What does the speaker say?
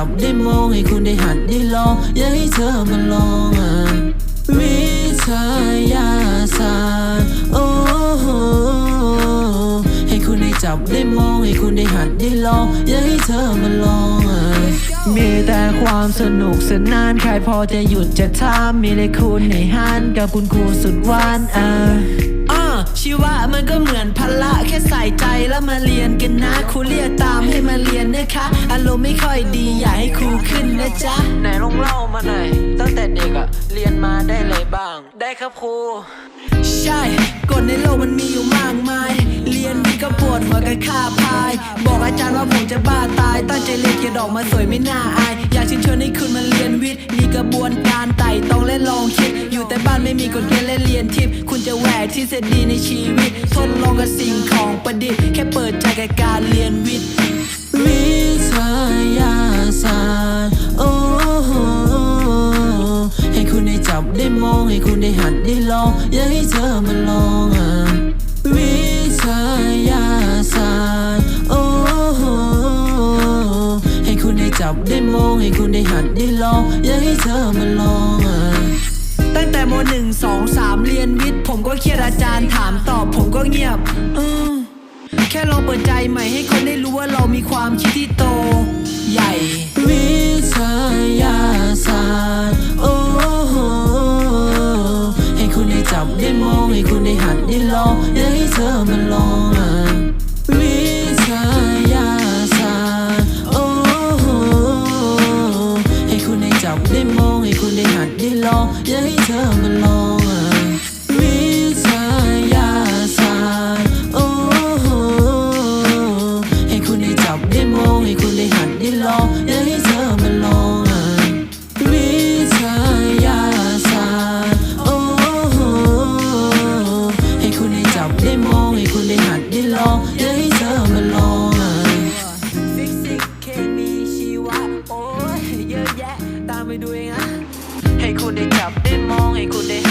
ับได้มองให้คุณได้หัดได้ลอง อยากให้เธอมาลองอะวิทยาศาสตร์โอ้โหให้คุณได้จับได้มองให้คุณได้หัดได้ลอง อยากให้เธอมาลองอะมีแต่ความสนุกสนานใครพอจะหยุดจะทำมีเลยคุณในหันกับคุณครูสุดหวานอะ ชีวะมันก็เหมือนพละแค่ใส่ใจแล้วมาเรียนกันนะครูเรียกตามให้มาเรียนนะคะ อารมณ์ไม่ค่อยดีอยากให้ครูขึ้นนะจ๊ะ ไหนลองเล่ามาหน่อยตั้งแต่เด็กอะเรียนมาได้อะไรบ้าง ได้ครับครู ใช่กฎในโลกมันมีอยู่มากมาย เรียนวิทย์ก็ปวดหัวกันค่าพาย บอกอาจารย์ว่าผมจะบ้าตาย ตั้งใจเรียนเกียรดอกมาสวยไม่น่าอาย อยากเชิญชวนให้คุณมาเรียนวิทย์ มีกระบวนการไต่ตองและลองคิดอยู่แต่ บ้านไม่มีกฎเกณฑ์และเรียนทิพย์คุณจะแหวกที่เสดีในชีวิต ทดลองกับสิ่งของประดิษฐ์แค่เปิดใจกับการเรียนวิทย์วิทยาศาสตร์โอ้โหให้คุณได้จับได้มอง ให้คุณได้หัดได้ลองอยากให้เธอมาลองอะวิทยาศาสตร์โอ้โหให้คุณได้จับได้มอง ให้คุณได้หัดได้ลองอยากให้เธอมาลองอะ ตั้งแต่โมหนึ่งสองสามเรียนวิทย์ ผมก็เครียดอาจารย์ถามตอบผมก็เงียบเออแค่ลองเปิดใจใหม่ให้คนได้รู้ว่าเรามีความคิดที่โต ใหญ่ วิทยาศาสตร์โอ้โหให้คุณได้จับได้มอง ให้คุณได้หัดได้ลองอยากให้เธอมาลอง คนได้หัดได้ลอง อย่าให้เธอมาลองมิทยายาสตร์โอ้ให้คุณได้จับได้มอง ให้คุณได้หัดได้ลอง อย่าให้เธอมาลองมิทยายาสตร์โอ้ให้คุณได้จับได้มอง ให้คุณได้หัดได้ลอง ให้คุณได้จับได้มองให้คุณได้